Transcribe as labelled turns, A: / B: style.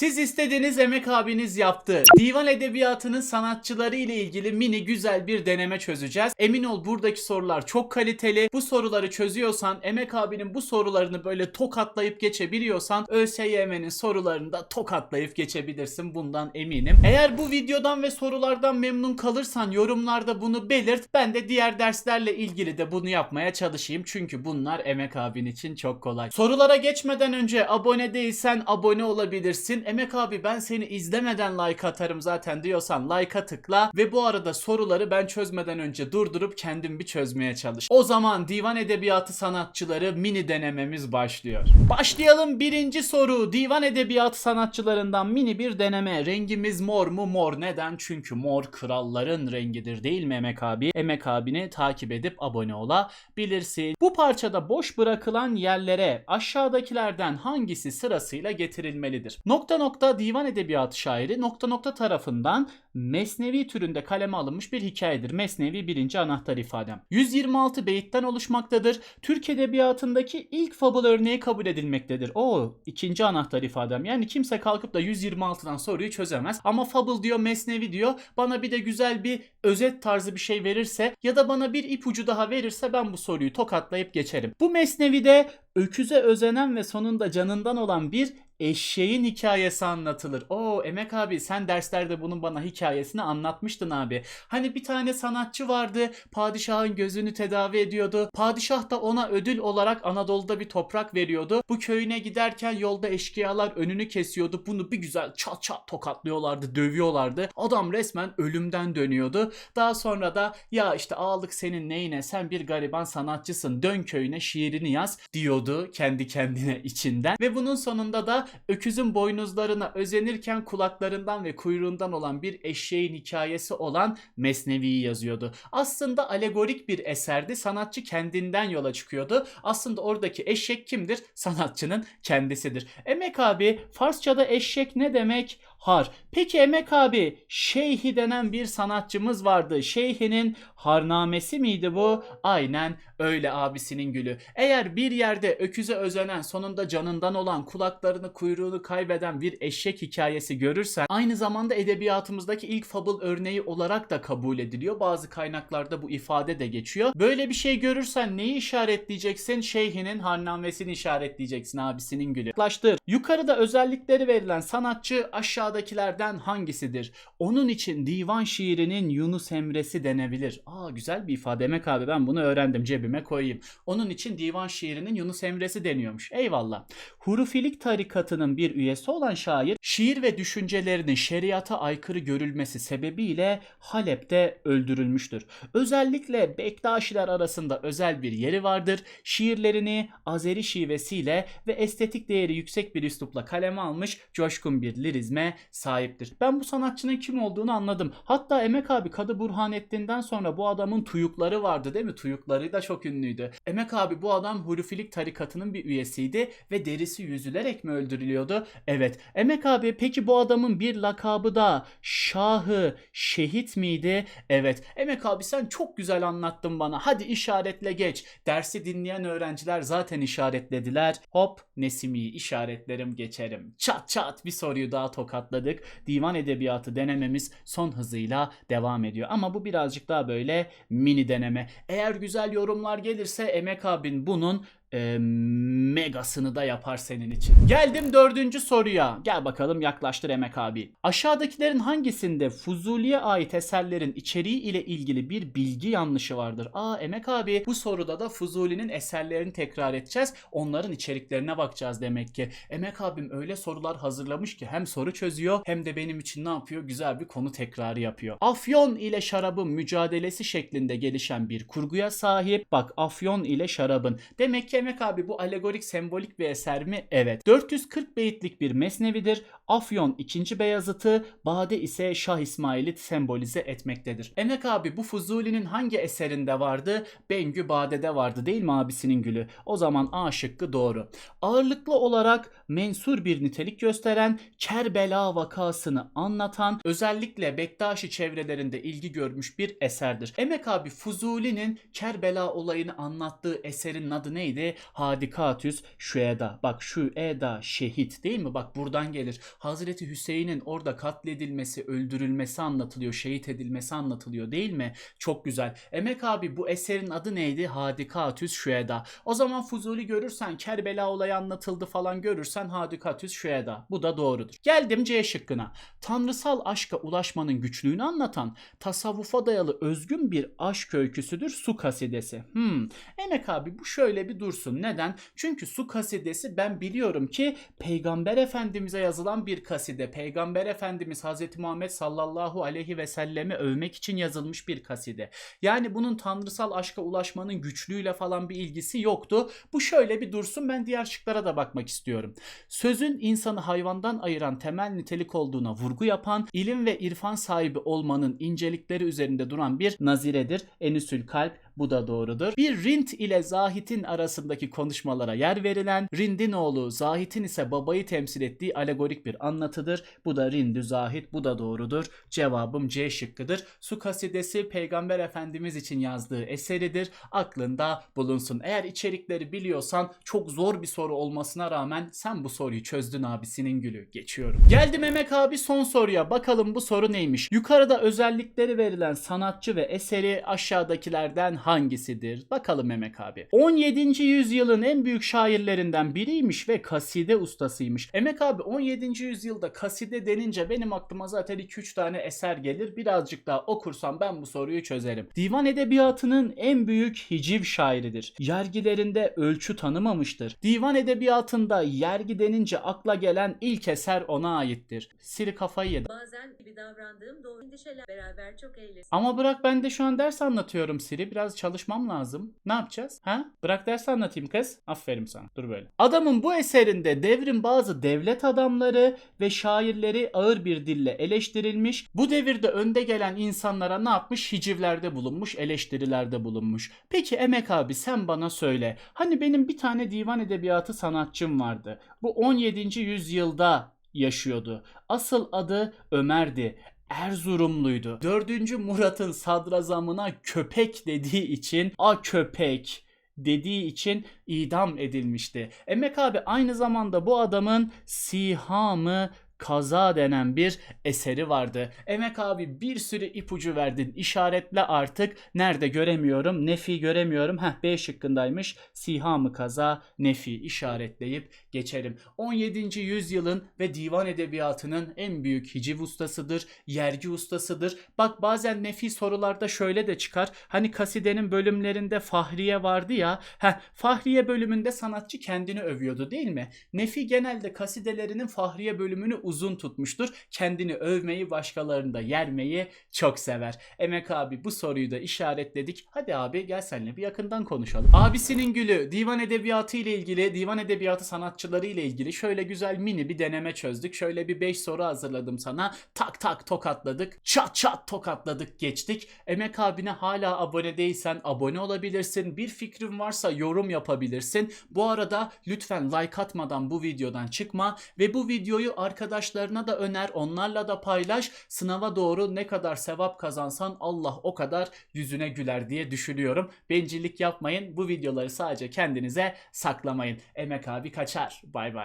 A: Siz istediğiniz Emek abiniz yaptı. Divan edebiyatının sanatçıları ile ilgili mini güzel bir deneme çözeceğiz. Emin ol buradaki sorular çok kaliteli. Bu soruları çözüyorsan, Emek abinin bu sorularını böyle tokatlayıp geçebiliyorsan ÖSYM'nin sorularını da tokatlayıp geçebilirsin. Bundan eminim. Eğer bu videodan ve sorulardan memnun kalırsan yorumlarda bunu belirt. Ben de diğer derslerle ilgili de bunu yapmaya çalışayım. Çünkü bunlar Emek abin için çok kolay. Sorulara geçmeden önce abone değilsen abone olabilirsin. Emek abi ben seni izlemeden like atarım zaten diyorsan like'a tıkla. Ve bu arada soruları ben çözmeden önce durdurup kendim bir çözmeye çalış. O zaman divan edebiyatı sanatçıları mini denememiz başlıyor. Başlayalım birinci soru. Divan edebiyatı sanatçılarından mini bir deneme. Rengimiz mor mu? Mor. Neden? Çünkü mor kralların rengidir değil mi Emek abi? Emek abini takip edip abone olabilirsin. Bu parçada boş bırakılan yerlere aşağıdakilerden hangisi sırasıyla getirilmelidir? Nokta nokta divan edebiyatı şairi nokta nokta tarafından Mesnevi türünde kaleme alınmış bir hikayedir. Mesnevi birinci anahtar ifadem. 126 beyitten oluşmaktadır. Türk edebiyatındaki ilk fabul örneği kabul edilmektedir. O ikinci anahtar ifadem. Yani kimse kalkıp da 126'dan soruyu çözemez. Ama fabul diyor, mesnevi diyor. Bana bir de güzel bir özet tarzı bir şey verirse ya da bana bir ipucu daha verirse ben bu soruyu tokatlayıp geçerim. Bu mesnevide öküze özenen ve sonunda canından olan bir eşeğin hikayesi anlatılır. Oo Emek abi sen derslerde bunun bana hikayesini anlatmıştın abi. Hani bir tane sanatçı vardı. Padişahın gözünü tedavi ediyordu. Padişah da ona ödül olarak Anadolu'da bir toprak veriyordu. Bu köyüne giderken yolda eşkıyalar önünü kesiyordu. Bunu bir güzel çat çat tokatlıyorlardı, dövüyorlardı. Adam resmen ölümden dönüyordu. Daha sonra da ya işte ağalık senin neyine sen bir gariban sanatçısın dön köyüne şiirini yaz diyordu kendi kendine içinden. Ve bunun sonunda da öküzün boynuzlarına özenirken kulaklarından ve kuyruğundan olan bir eşeğin hikayesi olan Mesnevi'yi yazıyordu. Aslında alegorik bir eserdi. Sanatçı kendinden yola çıkıyordu. Aslında oradaki eşek kimdir? Sanatçının kendisidir. Emek abi Farsçada eşek ne demek? Har. Peki Emek abi Şeyhi denen bir sanatçımız vardı. Şeyhinin harnamesi miydi bu? Aynen öyle abisinin gülü. Eğer bir yerde öküze özenen sonunda canından olan kulaklarını kuyruğunu kaybeden bir eşek hikayesi görürsen aynı zamanda edebiyatımızdaki ilk fabul örneği olarak da kabul ediliyor. Bazı kaynaklarda bu ifade de geçiyor. Böyle bir şey görürsen neyi işaretleyeceksin? Şeyhinin harnamesini işaretleyeceksin abisinin gülü. Yaklaştır. Yukarıda özellikleri verilen sanatçı aşağıdakilerden hangisidir? Onun için divan şiirinin Yunus Emre'si denebilir. Aa güzel bir ifade Emek abi ben bunu öğrendim cebime koyayım. Onun için divan şiirinin Yunus Emre'si deniyormuş. Eyvallah. Hurufilik tarikatının bir üyesi olan şair şiir ve düşüncelerinin şeriata aykırı görülmesi sebebiyle Halep'te öldürülmüştür. Özellikle Bektaşiler arasında özel bir yeri vardır. Şiirlerini Azeri şivesiyle ve estetik değeri yüksek bir üslupla kaleme almış coşkun bir lirizme sahiptir. Ben bu sanatçının kim olduğunu anladım. Hatta Emek abi Kadı Burhanettin'den sonra bu adamın tuyukları vardı değil mi? Tuyukları da çok ünlüydü. Emek abi bu adam Hurufilik tarikatının bir üyesiydi ve derisi yüzülerek mi öldürülüyordu? Evet. Emek abi peki bu adamın bir lakabı da Şahı Şehit miydi? Evet. Emek abi sen çok güzel anlattın bana. Hadi işaretle geç. Dersi dinleyen öğrenciler zaten işaretlediler. Hop Nesimi'yi işaretlerim geçerim. Çat çat bir soruyu daha tokatladık. Divan edebiyatı denememiz son hızıyla devam ediyor. Ama bu birazcık daha böyle mini deneme. Eğer güzel yorumlar gelirse Emek abin bunun e, megasını da yapar senin için. Geldim dördüncü soruya. Gel bakalım yaklaştır Emek abi. Aşağıdakilerin hangisinde Fuzuli'ye ait eserlerin içeriği ile ilgili bir bilgi yanlışı vardır? Aa Emek abi bu soruda da Fuzuli'nin eserlerini tekrar edeceğiz. Onların içeriklerine bakacağız demek ki. Emek abim öyle sorular hazırlamış ki hem soru çözüyor hem de benim için ne yapıyor? Güzel bir konu tekrarı yapıyor. Afyon ile şarabın mücadelesi şeklinde gelişen bir kurguya sahip. Bak Afyon ile şarabın. Demek ki Emek abi bu alegorik sembolik bir eser mi? Evet. 440 beyitlik bir mesnevidir. Afyon 2. Beyazıt'ı, Bade ise Şah İsmail'i sembolize etmektedir. Emek abi bu Fuzuli'nin hangi eserinde vardı? Bengü Bade'de vardı değil mi abisinin gülü? O zaman A şıkkı doğru. Ağırlıklı olarak mensur bir nitelik gösteren Kerbela vakasını anlatan özellikle Bektaşi çevrelerinde ilgi görmüş bir eserdir. Emek abi Fuzuli'nin Kerbela olayını anlattığı eserin adı neydi? Hadikatüs şüeda. Bak şu eda şehit değil mi? Bak buradan gelir. Hazreti Hüseyin'in orada katledilmesi, öldürülmesi anlatılıyor, şehit edilmesi anlatılıyor değil mi? Çok güzel. Emek abi bu eserin adı neydi? Hadikatüs şüeda. O zaman Fuzuli görürsen Kerbela olayı anlatıldı falan görürsen Hadikatüs şüeda. Bu da doğrudur. Geldim C şıkkına. Tanrısal aşka ulaşmanın güçlüğünü anlatan tasavvufa dayalı özgün bir aşk öyküsüdür su kasidesi. Hmm. Emek abi bu şöyle bir dursun. Neden? Çünkü su kasidesi ben biliyorum ki Peygamber Efendimiz'e yazılan bir kaside. Peygamber Efendimiz Hazreti Muhammed sallallahu aleyhi ve sellemi övmek için yazılmış bir kaside. Yani bunun tanrısal aşka ulaşmanın güçlüğüyle falan bir ilgisi yoktu. Bu şöyle bir dursun ben diğer şıklara da bakmak istiyorum. Sözün insanı hayvandan ayıran temel nitelik olduğuna vurgu yapan, ilim ve irfan sahibi olmanın incelikleri üzerinde duran bir naziredir. Enüsül kalp bu da doğrudur. Bir Rint ile Zahit'in arasındaki konuşmalara yer verilen, Rind'in oğlu Zahit'in ise babayı temsil ettiği alegorik bir anlatıdır. Bu da Rindü Zahit bu da doğrudur. Cevabım C şıkkıdır. Su kasidesi Peygamber Efendimiz için yazdığı eseridir. Aklında bulunsun. Eğer içerikleri biliyorsan çok zor bir soru olmasına rağmen sen bu soruyu çözdün abisinin gülü. Geçiyorum. Geldim Emek abi son soruya. Bakalım bu soru neymiş? Yukarıda özellikleri verilen sanatçı ve eseri aşağıdakilerden hangisidir? Bakalım Emek abi. 17. yüzyılın en büyük şairlerinden biriymiş ve kaside ustasıymış. Emek abi 17. yüzyılda kaside denince benim aklıma zaten 2-3 tane eser gelir. Birazcık daha okursam ben bu soruyu çözerim. Divan edebiyatının en büyük hiciv şairidir. Yergilerinde ölçü tanımamıştır. Divan edebiyatında yergi denince akla gelen ilk eser ona aittir. Siri kafayı yedi.
B: Bazen gibi davrandığım doğru endişeler beraber çok eğlesin.
A: Ama bırak ben de şu an ders anlatıyorum Siri. Biraz çalışmam lazım. Ne yapacağız? Ha? Bırak ders anlatayım kız. Aferin sana. Dur böyle. Adamın bu eserinde devrin bazı devlet adamları ve şairleri ağır bir dille eleştirilmiş. Bu devirde önde gelen insanlara ne yapmış? Hicivlerde bulunmuş, eleştirilerde bulunmuş. Peki Emek abi sen bana söyle. Hani benim bir tane divan edebiyatı sanatçım vardı. Bu 17. yüzyılda yaşıyordu. Asıl adı Ömer'di. Erzurumluydu. 4. Murat'ın sadrazamına köpek dediği için a köpek dediği için idam edilmişti. Emek abi aynı zamanda bu adamın Sihamı Kaza denen bir eseri vardı. Emek abi bir sürü ipucu verdin. İşaretle artık nerede göremiyorum. Nefi göremiyorum. Heh B şıkkındaymış. Sihamı kaza nefi işaretleyip geçerim. 17. yüzyılın ve divan edebiyatının en büyük hiciv ustasıdır. Yergi ustasıdır. Bak bazen nefi sorularda şöyle de çıkar. Hani kasidenin bölümlerinde Fahriye vardı ya. Heh, Fahriye bölümünde sanatçı kendini övüyordu değil mi? Nefi genelde kasidelerinin Fahriye bölümünü uzun tutmuştur. Kendini övmeyi, başkalarını da yermeyi çok sever. Emek abi bu soruyu da işaretledik. Hadi abi gel seninle bir yakından konuşalım. Abisinin gülü divan edebiyatı ile ilgili, divan edebiyatı sanatçıları ile ilgili şöyle güzel mini bir deneme çözdük. Şöyle bir 5 soru hazırladım sana. Tak tak tokatladık. Çat çat tokatladık geçtik. Emek abine hala abone değilsen abone olabilirsin. Bir fikrin varsa yorum yapabilirsin. Bu arada lütfen like atmadan bu videodan çıkma ve bu videoyu arkadaşlarına da öner, onlarla da paylaş. Sınava doğru ne kadar sevap kazansan Allah o kadar yüzüne güler diye düşünüyorum. Bencillik yapmayın. Bu videoları sadece kendinize saklamayın. Emek abi kaçar. Bay bay.